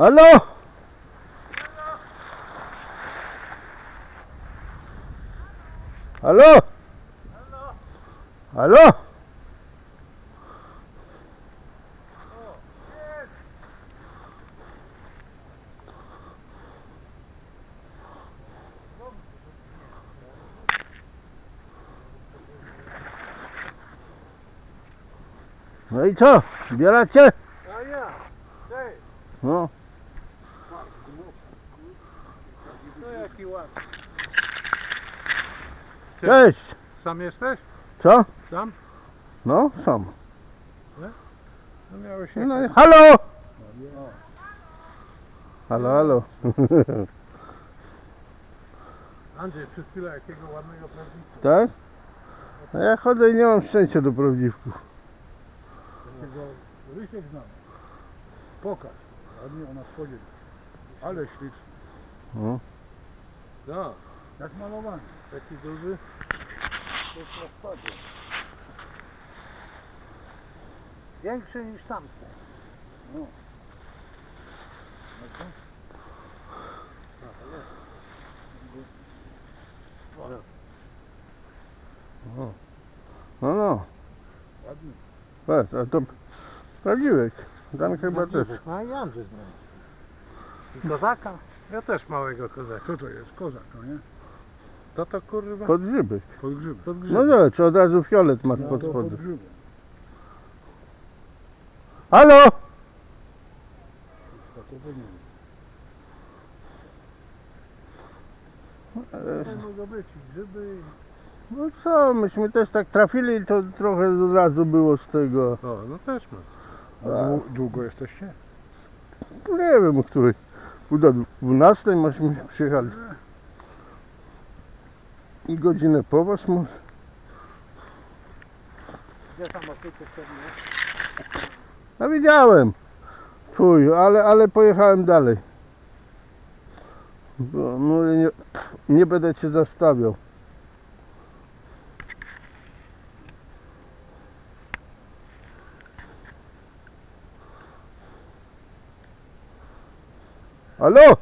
Halo? Halo? Halo? No i co? Zbieracie? A ja, ty, No. No jaki ładny. Cześć. Sam jesteś? Co? Sam? No, sam. No miałeś się... No i halo! Halo, halo. Andrzej, przez chwilę jakiego ładnego prawdziwca. tak? A ja chodzę i nie mam szczęścia do prawdziwków. Takiego Rysiek znam. Pokaż. Ładnie ona wchodzi. Ale śliczny. No. Tak. Jak malowany. Taki duży. To jest na spadzie. Większy niż tamten. No. No, no. no. Ładny. Patrz, a to prawdziwek. Dan chyba też. A i Andrzej znam. I kozaka? Ja też małego kozaka. Co to jest? Kozak, no nie? To to kurwa? Podgrzybek. pod grzyb. Pod grzyb. No zobacz, od razu fiolet masz No pod to pod spodem. Halo? Takiego nie wiem. E, To mogą być i grzyby i... No co, myśmy też tak trafili, to trochę od razu było z tego. O, no też ma. A dłu- długo jesteście? Nie wiem, o której. Pół do 12 myśmy przyjechali. I godzinę po was może. No widziałem. Twój, ale, ale pojechałem dalej. Bo mówię, nie, nie będę cię zastawiał. Halo?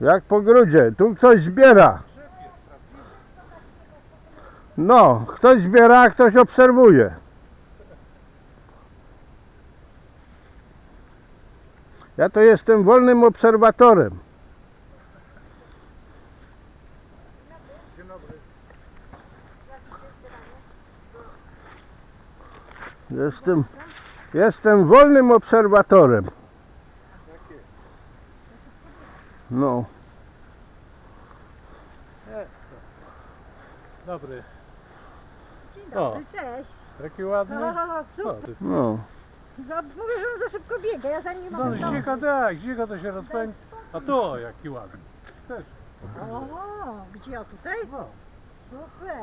Jak po grudzie, tu ktoś zbiera. No, ktoś zbiera, a ktoś obserwuje. Ja to jestem wolnym obserwatorem. Dzień dobry. Jestem, jestem wolnym obserwatorem. No, Dobry. Dzień dobry, cześć. Jaki ładny. No, O, super. no. No, mówię, że on za szybko biega, ja za nim No, mam dom. zika tak, zika to się rozpędzi. A tu, o, jaki ładny. Też. O, gdzie o tutaj? No, no. Super.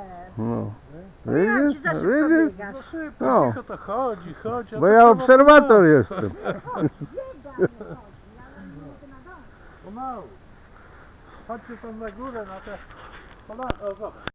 jak No ja ci Widzisz, widzisz? no szybko, No. to chodzi, chodzi. a Bo to ja trzeba obserwator pomału. jestem. Pomału. Chodźcie tam na górę, na te... Pola... O, zobacz.